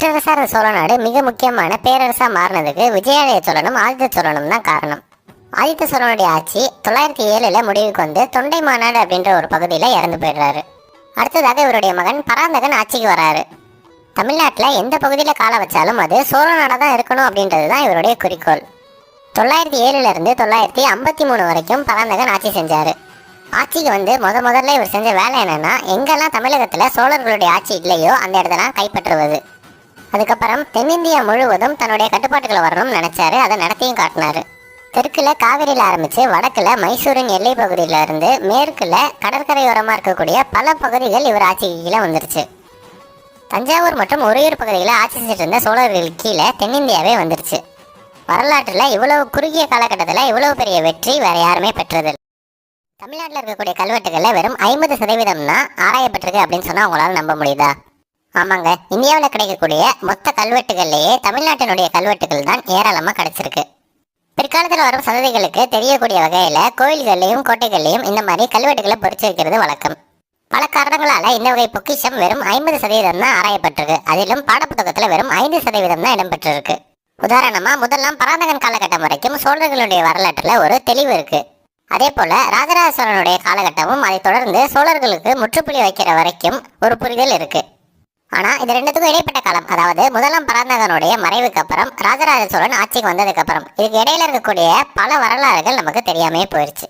சிற்றரசர் சோழநாடு சோழ நாடு மிக முக்கியமான பேரரசாக மாறினதுக்கு விஜயாலய சோழனும் ஆதித்த சோழனும் தான் காரணம். ஆதித்த சோழனுடைய ஆட்சி தொள்ளாயிரத்தி ஏழில் முடிவுக்கு வந்து தொண்டை மாநாடு அப்படின்ற ஒரு பகுதியில் இறந்து போயிடுறாரு. அடுத்ததாக இவருடைய மகன் பராந்தகன் ஆட்சிக்கு வராரு. தமிழ்நாட்டில் எந்த பகுதியில் கால வச்சாலும் அது சோழ நாடாக தான் இருக்கணும் அப்படின்றது தான் இவருடைய குறிக்கோள். தொள்ளாயிரத்தி ஏழுலேருந்து தொள்ளாயிரத்தி ஐம்பத்தி மூணு வரைக்கும் பராந்தகன் ஆட்சி செஞ்சார். ஆட்சிக்கு வந்து முத முதல்ல இவர் செஞ்ச வேலை என்னென்னா எங்கெல்லாம் தமிழகத்தில் சோழர்களுடைய ஆட்சி இல்லையோ அந்த இடத்தெல்லாம் கைப்பற்றுவது. அதுக்கப்புறம் தென்னிந்தியா முழுவதும் தன்னுடைய கட்டுப்பாட்டுகளை வரணும்னு நினைச்சாரு. அதை நடத்தியும் காட்டினாரு. தெற்குல காவிரியில் ஆரம்பிச்சு வடக்குல மைசூரின் எல்லை பகுதியில இருந்து மேற்குல கடற்கரையோரமா இருக்கக்கூடிய பல பகுதிகள் இவர் ஆட்சிக்கு கீழே வந்துருச்சு. தஞ்சாவூர் மற்றும் உறையூர் பகுதிகளை ஆட்சி செஞ்சிருந்த சோழர்கள் கீழே தென்னிந்தியாவே வந்துருச்சு. வரலாற்றில் இவ்வளவு குறுகிய காலகட்டத்தில் இவ்வளவு பெரிய வெற்றி வேற யாருமே பெற்றது தமிழ்நாட்டில் இருக்கக்கூடிய கல்வெட்டுகளில் வெறும் ஐம்பது சதவீதம் தான் ஆராயப்பட்டிருக்கு அப்படின்னு சொன்னால் அவங்களால நம்ப முடியுதா? ஆமாங்க. இந்தியாவில் கிடைக்கக்கூடிய மொத்த கல்வெட்டுகள்லேயே தமிழ்நாட்டினுடைய கல்வெட்டுகள் தான் ஏராளமாக கிடைச்சிருக்கு. பிற்காலத்தில் வரும் சந்ததிகளுக்கு தெரியக்கூடிய வகையில் கோயில்கள்லையும் கோட்டைகள்லையும் இந்த மாதிரி கல்வெட்டுகளை பொறிச்சு வைக்கிறது வழக்கம். பல காரணங்களால் இந்த வகை பொக்கிஷம் வெறும் ஐம்பது சதவீதம் தான் ஆராயப்பட்டிருக்கு. அதிலும் பாடப்புத்தகத்தில் வெறும் ஐந்து சதவீதம் தான் இடம்பெற்றிருக்கு. உதாரணமாக முதலாம் பராந்தகன் காலகட்டம் வரைக்கும் சோழர்களுடைய வரலாற்றில் ஒரு தெளிவு இருக்கு. அதே போல ராஜராஜ சோழனுடைய காலகட்டமும் அதை தொடர்ந்து சோழர்களுக்கு முற்றுப்புள்ளி வைக்கிற வரைக்கும் ஒரு புரிதல் இருக்குது ஆனா இது ரெண்டுத்துக்கும் இடைப்பட்ட காலம். அதாவது முதலாம் பராந்தகனுடைய மறைவுக்கு அப்புறம் ராஜராஜ சோழன் ஆட்சிக்கு வந்ததுக்கு அப்புறம் இதுக்கு இடையில இருக்கக்கூடிய பல வரலாறுகள் நமக்கு தெரியாமே போயிருச்சு.